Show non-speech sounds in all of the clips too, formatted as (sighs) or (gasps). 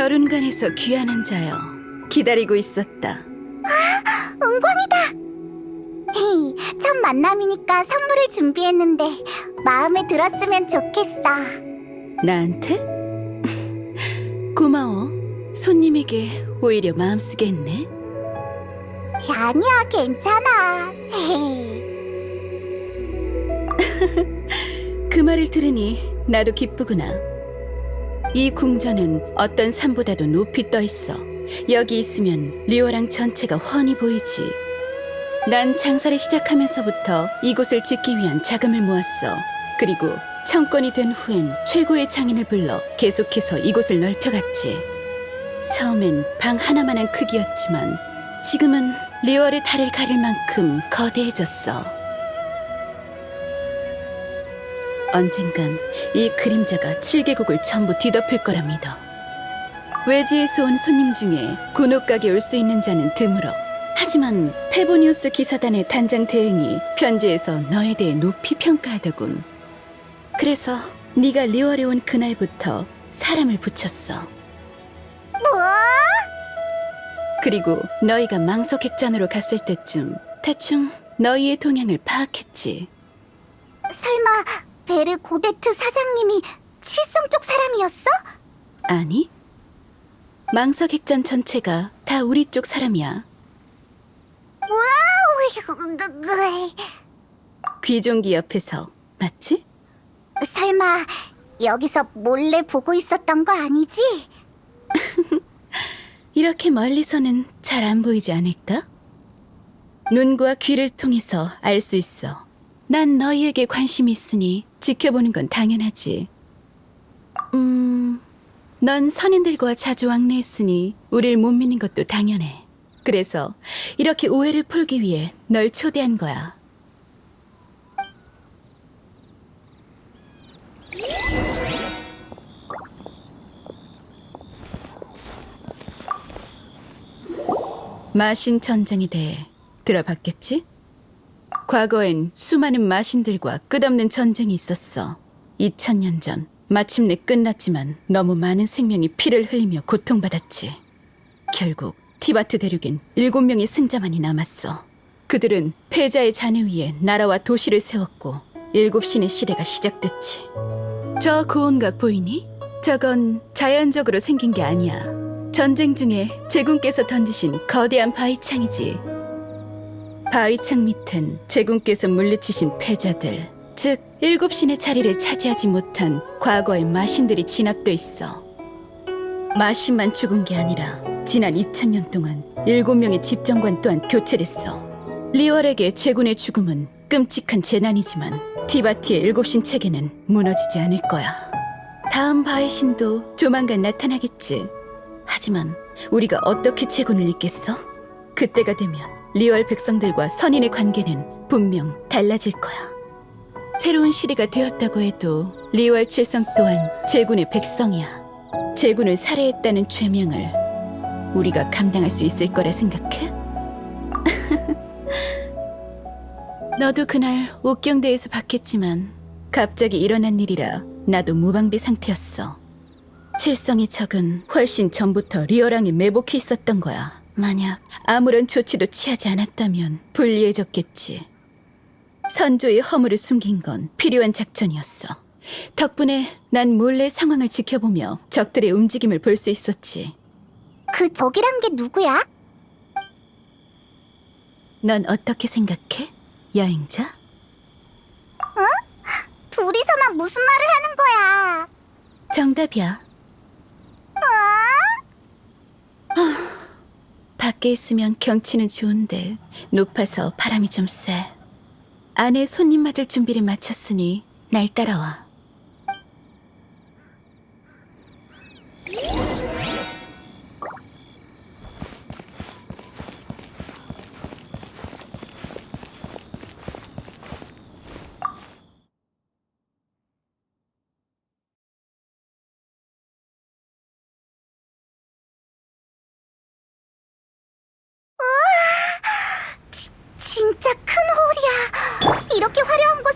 절운간에서 귀환한 자여 기다리고 있었다. 은광이다. 헤이, 첫 만남이니까 선물을 준비했는데 마음에 들었으면 좋겠어. 나한테? 고마워. 손님에게 오히려 마음 쓰게 했네. 아니야, 괜찮아. 헤이. 그 말을 들으니 나도 기쁘구나. 이 궁전은 어떤 산보다도 높이 떠 있어. 여기 있으면 리오랑 전체가 훤히 보이지. 난 장사를 시작하면서부터 이곳을 짓기 위한 자금을 모았어. 그리고 청건이 된 후엔 최고의 장인을 불러 계속해서 이곳을 넓혀갔지. 처음엔 방 하나만한 크기였지만 지금은 리월의 달을 가릴 만큼 거대해졌어. 언젠간 이 그림자가 7개국을 전부 뒤덮을 거라 믿어. 외지에서 온 손님 중에 곤옥가게 올 수 있는 자는 드물어. 하지만 페보니우스 기사단의 단장 대행이 편지에서 너에 대해 높이 평가하더군. 그래서 네가 리월에 온 그날부터 사람을 붙였어. 뭐? 그리고 너희가 망석객잔으로 갔을 때쯤 대충 너희의 동향을 파악했지. 설마 베르 고데트 사장님이 칠성 쪽 사람이었어? 아니? 망석액잔 전체가 다 우리 쪽 사람이야. 와우, 귀종기 옆에서 맞지? 설마 여기서 몰래 보고 있었던 거 아니지? (laughs) 이렇게 멀리서는 잘 안 보이지 않을까? 눈과 귀를 통해서 알 수 있어. 난 너희에게 관심이 있으니 지켜보는 건 당연하지. 음, 넌 선인들과 자주 왕래했으니 우릴 못 믿는 것도 당연해. 그래서 이렇게 오해를 풀기 위해 널 초대한 거야. 마신 전쟁에 대해 들어봤겠지? 과거엔 수많은 마신들과 끝없는 전쟁이 있었어. 2000년 전 마침내 끝났지만 너무 많은 생명이 피를 흘리며 고통받았지. 결국 티바트 대륙엔 일곱 명의 승자만이 남았어. 그들은 패자의 잔해 위에 나라와 도시를 세웠고 일곱 신의 시대가 시작됐지. 저 고운각 보이니? 저건 자연적으로 생긴 게 아니야. 전쟁 중에 제군께서 던지신 거대한 바위창이지. 바위창 밑엔 제군께서 물리치신 패자들, 즉 일곱 신의 자리를 차지하지 못한 과거의 마신들이 진압돼 있어. 마신만 죽은 게 아니라 지난 2000년 동안 일곱 명의 집정관 또한 교체됐어. 리월에게 제군의 죽음은 끔찍한 재난이지만 티바티의 일곱 신 체계는 무너지지 않을 거야. 다음 바위신도 조만간 나타나겠지. 하지만 우리가 어떻게 제군을 잇겠어? 그때가 되면 리월 백성들과 선인의 관계는 분명 달라질 거야. 새로운 시대가 되었다고 해도 리월 칠성 또한 제군의 백성이야. 제군을 살해했다는 죄명을 우리가 감당할 수 있을 거라 생각해? (laughs) 너도 그날 옥경대에서 봤겠지만 갑자기 일어난 일이라 나도 무방비 상태였어. 칠성의 적은 훨씬 전부터 리어랑이 매복해 있었던 거야. 만약 아무런 조치도 취하지 않았다면 불리해졌겠지. 선조의 허물을 숨긴 건 필요한 작전이었어. 덕분에 난 몰래 상황을 지켜보며 적들의 움직임을 볼 수 있었지. 그 적이란 게 누구야? 넌 어떻게 생각해? 여행자? 둘이서만 무슨 말을 하는 거야? 정답이야. 밖에 있으면 경치는 좋은데 높아서 바람이 좀 세. 안에 손님 맞을 준비를 마쳤으니 날 따라와. 진짜 큰 홀이야. 이렇게 화려한 곳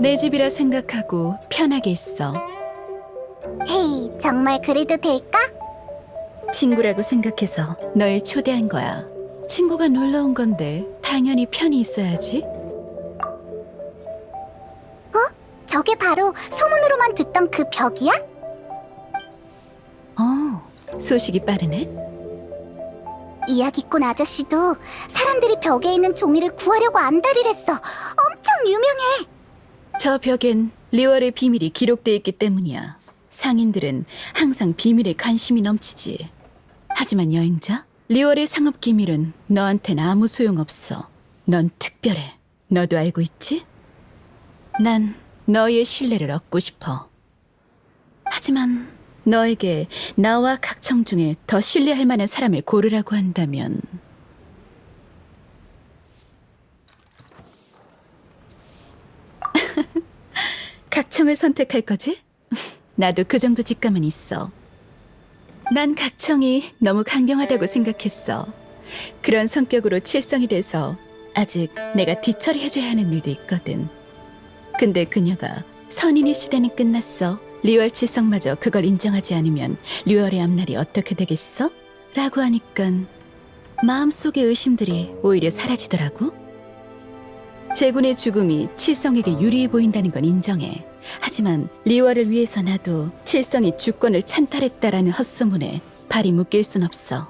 내 집이라 생각하고 편하게 있어. 헤이, 정말 그래도 될까? 친구라고 생각해서 널 초대한 거야. 친구가 놀러 온 건데 당연히 편히 있어야지. 저게 바로 소문으로만 듣던 그 벽이야? 어, 소식이 빠르네. 이야기꾼 아저씨도 사람들이 벽에 있는 종이를 구하려고 안달이랬어. 엄청 유명해. 저 벽엔 리월의 비밀이 기록돼 있기 때문이야. 상인들은 항상 비밀에 관심이 넘치지. 하지만 여행자, 리월의 상업 기밀은 너한텐 아무 소용없어. 넌 특별해. 너도 알고 있지? 난 너의 신뢰를 얻고 싶어. 하지만 너에게 나와 각청 중에 더 신뢰할 만한 사람을 고르라고 한다면 각청을 선택할 거지? (laughs) 나도 그 정도 직감은 있어. 난 각청이 너무 강경하다고 생각했어. 그런 성격으로 칠성이 돼서 아직 내가 뒤처리 해줘야 하는 일도 있거든. 근데 그녀가 선인의 시대는 끝났어. 리월 칠성마저 그걸 인정하지 않으면 리월의 앞날이 어떻게 되겠어? 라고 하니깐 마음속의 의심들이 오히려 사라지더라고. 제군의 죽음이 칠성에게 유리해 보인다는 건 인정해. 하지만 리월을 위해서 나도 칠성이 주권을 찬탈했다라는 헛소문에 발이 묶일 순 없어.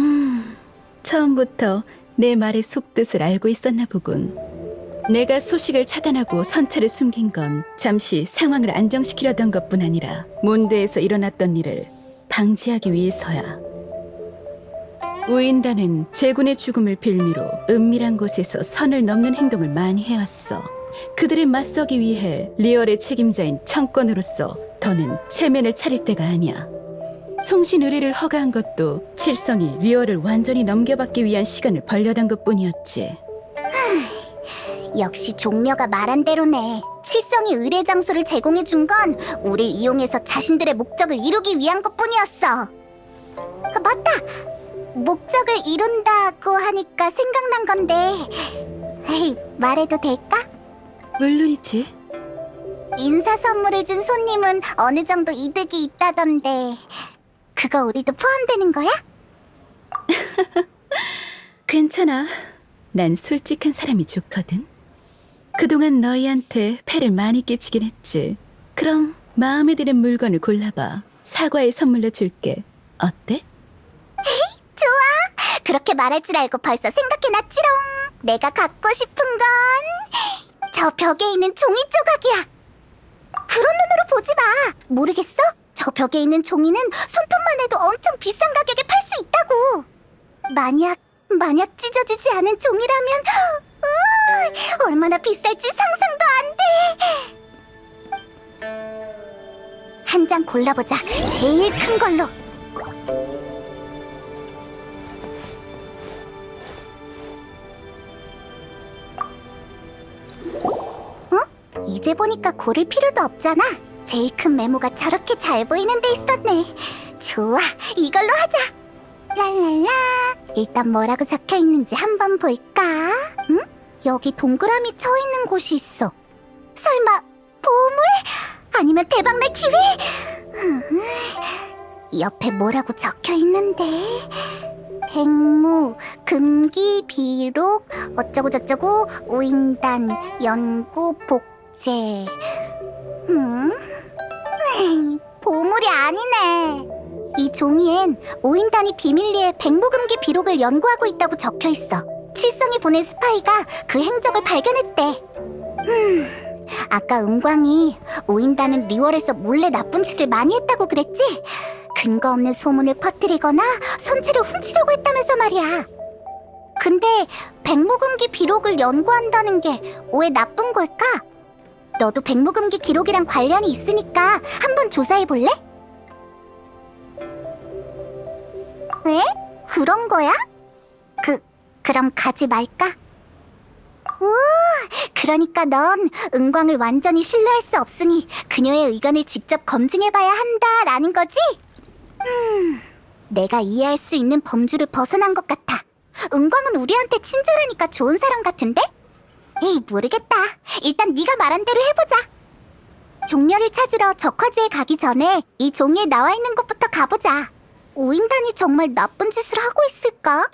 음, 처음부터 내 말의 속뜻을 알고 있었나 보군. 내가 소식을 차단하고 선체를 숨긴 건 잠시 상황을 안정시키려던 것뿐 아니라 몬드에서 일어났던 일을 방지하기 위해서야. 우인단은 제군의 죽음을 빌미로 은밀한 곳에서 선을 넘는 행동을 많이 해왔어. 그들에 맞서기 위해 리얼의 책임자인 청권으로서 더는 체면을 차릴 때가 아니야. 송신 의뢰를 허가한 것도 칠성이 리얼을 완전히 넘겨받기 위한 시간을 벌려던 것뿐이었지. (sighs) 역시 종려가 말한 대로네. 칠성이 의뢰 장소를 제공해 준 건 우릴 이용해서 자신들의 목적을 이루기 위한 것뿐이었어. 아, 맞다. 목적을 이룬다고 하니까 생각난 건데. 에이, 말해도 될까? 물론이지. 인사 선물을 준 손님은 어느 정도 이득이 있다던데. 그거 우리도 포함되는 거야? (laughs) 괜찮아. 난 솔직한 사람이 좋거든. 그동안 너희한테 패를 많이 끼치긴 했지. 그럼 마음에 드는 물건을 골라봐. 사과의 선물로 줄게. 어때? 좋아. 그렇게 말할 줄 알고 벌써 생각해놨지롱. 내가 갖고 싶은 건 저 벽에 있는 종이 조각이야. 그런 눈으로 보지 마. 모르겠어? 저 벽에 있는 종이는 손톱만 해도 엄청 비싼 가격에 팔 수 있다고. 만약 만약 찢어지지 않은 종이라면 (gasps) 으, 얼마나 비쌀지 상상도 안 돼. 한 장 골라보자. 제일 큰 걸로. 이제 보니까 고를 필요도 없잖아. 제일 큰 메모가 저렇게 잘 보이는 데 있었네. 좋아, 이걸로 하자. 랄랄라. 일단 뭐라고 적혀 있는지 한번 볼까? 응? 여기 동그라미 쳐 있는 곳이 있어. 설마 보물? 아니면 대박날 기회? 음, 옆에 뭐라고 적혀 있는데? 백무, 금기, 비록, 어쩌고 저쩌고, 우인단, 연구, 복 제. 음? 에이, 보물이 아니네. 이 종이엔 오인단이 비밀리에 백무금기 비록을 연구하고 있다고 적혀 있어. 칠성이 보낸 스파이가 그 행적을 발견했대. 음, 아까 은광이 우인단은 리월에서 몰래 나쁜 짓을 많이 했다고 그랬지? 근거 없는 소문을 퍼뜨리거나 선체를 훔치려고 했다면서 말이야. 근데 백무금기 비록을 연구한다는 게 왜 나쁜 걸까? 너도 백무금기 기록이랑 관련이 있으니까 한번 조사해 볼래? 왜? 그런 거야? 그, 그럼 가지 말까? 오, 그러니까 넌 은광을 완전히 신뢰할 수 없으니 그녀의 의견을 직접 검증해봐야 한다라는 거지? 음, 내가 이해할 수 있는 범주를 벗어난 것 같아. 은광은 우리한테 친절하니까 좋은 사람 같은데? 에이 모르겠다. 일단 네가 말한 대로 해보자. 종려를 찾으러 적화주에 가기 전에 이 종이에 나와 있는 곳부터 가보자. 우인단이 정말 나쁜 짓을 하고 있을까?